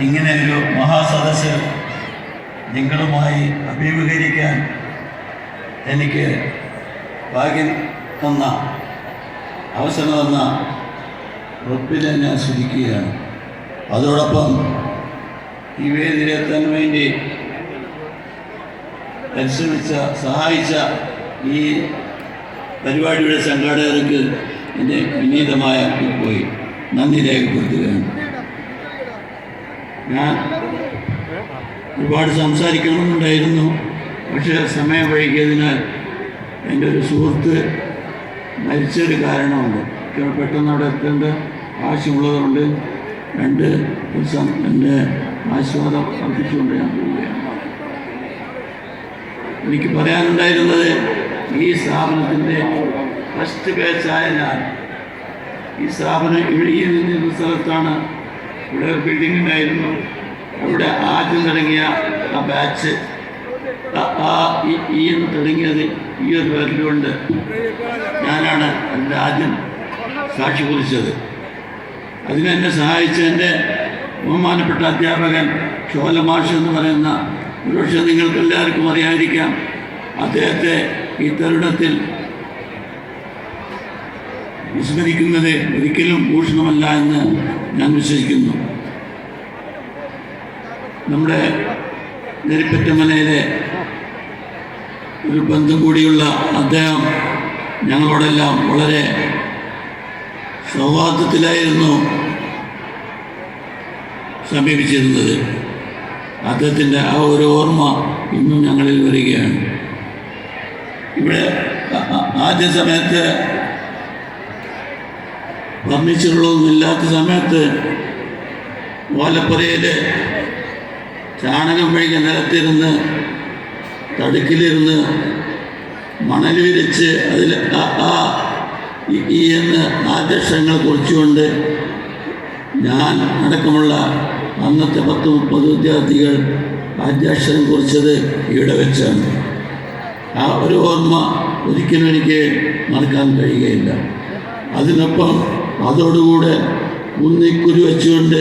ഇങ്ങനെ ഒരു മഹാസദസ് നിങ്ങളുമായി അഭിമുഖീകരിക്കാൻ എനിക്ക് ഭാഗ്യം തന്ന അവസരം തന്ന റബ്ബിനെ ഞാൻ സ്തുതിക്കുകയാണ്. അതോടൊപ്പം ഈ വേദിയിലെത്താൻ വേണ്ടി പരിശ്രമിച്ച സഹായിച്ച ഈ പരിപാടിയുടെ സംഘാടകർക്ക് എന്റെ വിനീതമായ പോയി നന്ദി രേഖപ്പെടുത്തുകയാണ്. ഒരുപാട് സംസാരിക്കണമെന്നുണ്ടായിരുന്നു. പക്ഷേ സമയം വൈകിയതിനാൽ എന്റെ ഒരു സുഹൃത്ത് മരിച്ചൊരു കാരണമുണ്ട്. പെട്ടെന്ന് അവിടെ എത്തേണ്ട ആവശ്യമുള്ളതുകൊണ്ട് രണ്ട് ദിവസം എന്റെ ആശ്വാസം അർപ്പിച്ചുകൊണ്ട് ഞാൻ പോവുകയാണ്. എനിക്ക് പറയാനുണ്ടായിരുന്നത് ഈ സ്ഥാപനത്തിന്റെ ഫസ്റ്റ് ബാച്ചായ ഞാൻ ഈ സ്ഥാപനം ഇഴുകി നിന്നിരുന്ന നിന്ന സ്ഥലത്താണ് ഇവിടെ ബിൽഡിംഗ് ഉണ്ടായിരുന്നു. അവിടെ ആദ്യം തുടങ്ങിയ ആ ബാച്ച് ആ- ഈ എന്ന് തുടങ്ങിയത് ഈ ഒരു പേരിലുകൊണ്ട് ഞാനാണ് അതിന്റെ ആദ്യം സാക്ഷി കുറിച്ചത്. അതിനെന്നെ സഹായിച്ച എന്റെ ബഹുമാനപ്പെട്ട അധ്യാപകൻ ഷോലമാഷ് എന്ന് പറയുന്ന ഒരുപക്ഷെ നിങ്ങൾക്ക് എല്ലാവർക്കും അറിയാതിരിക്കാം. അദ്ദേഹത്തെ ഈ തരുണത്തിൽ വിസ്മരിക്കുന്നത് ഒരിക്കലും ഭൂഷണമല്ല എന്ന് ഞാൻ വിശ്വസിക്കുന്നു. നമ്മുടെ നെരിപ്പറ്റമലയിലെ ഒരു ബന്ധം കൂടിയുള്ള അദ്ദേഹം ഞങ്ങളോടെല്ലാം വളരെ സൗഹാർദ്ദത്തിലായിരുന്നു സമീപിച്ചിരുന്നത്. അദ്ദേഹത്തിന്റെ ആ ഒരു ഓർമ്മ ഇന്നും ഞങ്ങളിൽ വരികയാണ്. ഇവിടെ ആദ്യ സമയത്ത് ഫർണിച്ചറുകളൊന്നും ഇല്ലാത്ത സമയത്ത് ഓലപ്പുരയിൽ ചാണകം വഴിക്ക് നിലത്തിരുന്ന് തടുക്കിലിരുന്ന് മണൽ വിരിച്ച് അതിൽ ആ ഈ- എന്ന് ആദ്യക്ഷരങ്ങൾ കുറിച്ചുകൊണ്ട് ഞാൻ അടക്കമുള്ള അന്നത്തെ പത്ത് മുപ്പത് വിദ്യാർത്ഥികൾ ആദ്യാക്ഷരം കുറിച്ചത് ഇവിടെ വെച്ചാണ്. ആ ഒരു ഓർമ്മ ഒരിക്കലും എനിക്ക് മറക്കാൻ കഴിയുകയില്ല. അതിനൊപ്പം അതോടുകൂടെ ഉന്നിക്കുരു വെച്ചുകൊണ്ട്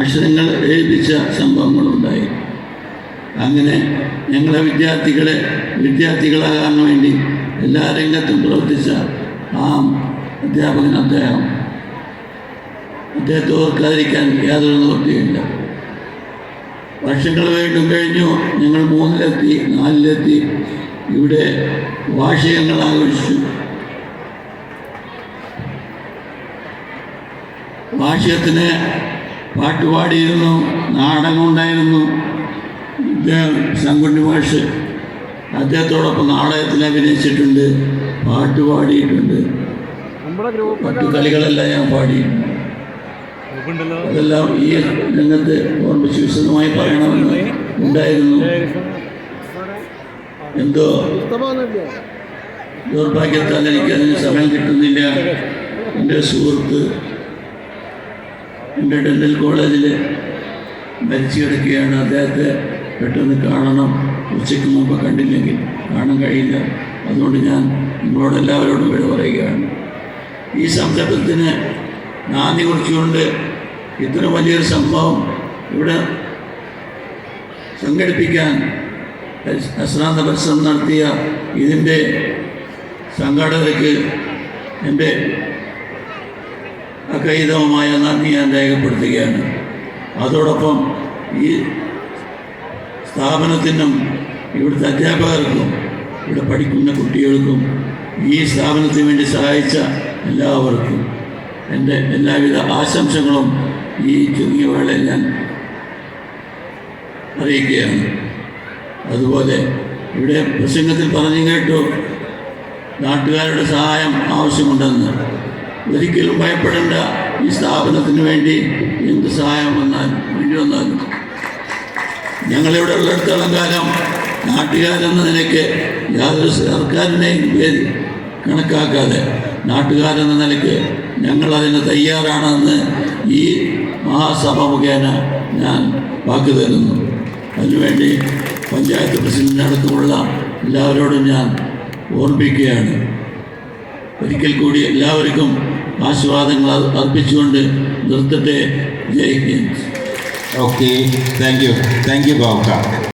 അക്ഷരങ്ങൾ എഴുതിച്ച സംഭവങ്ങളുണ്ടായി. അങ്ങനെ ഞങ്ങളെ വിദ്യാർത്ഥികളെ വിദ്യാർത്ഥികളാകാൻ വേണ്ടി എല്ലാ രംഗത്തും പ്രവർത്തിച്ച ആ അധ്യാപകൻ അദ്ദേഹം. അദ്ദേഹത്തെ ഓർക്കാതിരിക്കാൻ യാതൊരു നിവൃത്തിയില്ല വർഷങ്ങൾ വീണ്ടും കഴിഞ്ഞു. ഞങ്ങൾ മൂന്നിലെത്തി നാലിലെത്തി. ഇവിടെ വാർഷികങ്ങൾ ആഘോഷിച്ചു. വാർഷികത്തിന് പാട്ടുപാടിയിരുന്നു നാടകം ഉണ്ടായിരുന്നു. ഇദ്ദേഹം ശങ്കുണ്ണി മാഷ് അദ്ദേഹത്തോടൊപ്പം നാടകത്തിൽ അഭിനയിച്ചിട്ടുണ്ട് പാട്ട് പാടിയിട്ടുണ്ട്. മറ്റു കളികളെല്ലാം ഞാൻ പാടി. അതെല്ലാം ഈ രംഗത്ത് ഓർമ്മിച്ച് വിശദമായി പറയണമെന്ന് ഉണ്ടായിരുന്നു. എന്തോ? ദൗർഭാഗ്യത്താൽ എനിക്ക് അതിന് സമയം കിട്ടുന്നില്ല. എന്റെ സുഹൃത്ത് എന്റെ ഡെന്റൽ കോളേജിൽ മരിച്ചു കിടക്കുകയാണ്. അദ്ദേഹത്തെ പെട്ടെന്ന് കാണണം. ഉച്ചയ്ക്ക് മുമ്പ് കണ്ടില്ലെങ്കിൽ കാണാൻ കഴിയില്ല. അതുകൊണ്ട് ഞാൻ നിങ്ങളോട് എല്ലാവരോടും വിട പറയുകയാണ്. ഈ സംരംഭത്തിന് നാന്ദി കുറിച്ചുകൊണ്ട് ഇത്ര വലിയൊരു സംഭവം ഇവിടെ സംഘടിപ്പിക്കാൻ അശ്രാന്ത പരിശ്രമം നടത്തിയ ഇതിന്റെ സംഘാടകർക്ക് എന്റെ അകൈതവമായ നന്ദി ഞാൻ രേഖപ്പെടുത്തുകയാണ്. അതോടൊപ്പം ഈ സ്ഥാപനത്തിനും ഇവിടുത്തെ അധ്യാപകർക്കും ഇവിടെ പഠിക്കുന്ന കുട്ടികൾക്കും ഈ സ്ഥാപനത്തിന് വേണ്ടി സഹായിച്ച എല്ലാവർക്കും എന്റെ എല്ലാവിധ ആശംസകളും ഈ ചുരുങ്ങിയ വേളയിൽ ഞാൻ അറിയിക്കുകയാണ്. അതുപോലെ ഇവിടെ പ്രസംഗത്തിൽ പറഞ്ഞു കേട്ടു നാട്ടുകാരുടെ സഹായം ആവശ്യമുണ്ടെന്ന് ഒരിക്കലും ഭയപ്പെടേണ്ട ഈ സ്ഥാപനത്തിന് വേണ്ടി എന്ത് സഹായം വന്നാൽ വേണ്ടി വന്നാലും ഞങ്ങളിവിടെ ഉള്ളിടത്തോളം കാലം നാട്ടുകാരെന്ന നിലയ്ക്ക് യാതൊരു സർക്കാരിനെയും പേര് കണക്കാക്കാതെ നാട്ടുകാരെന്ന നിലയ്ക്ക് ഞങ്ങളതിന് തയ്യാറാണെന്ന് ഈ മഹാസഭ മുഖേന ഞാൻ വാക്ക് തരുന്നു. അതിനുവേണ്ടി പഞ്ചായത്ത് പ്രസിഡന്റ് അടക്കമുള്ള എല്ലാവരോടും ഞാൻ ഓർമ്മിപ്പിക്കുകയാണ്. ഒരിക്കൽ കൂടി എല്ലാവർക്കും ആശീർവാദങ്ങൾ അർപ്പിച്ചുകൊണ്ട് നിർത്തട്ടെ Jai Hind okay thank you thank you Babukka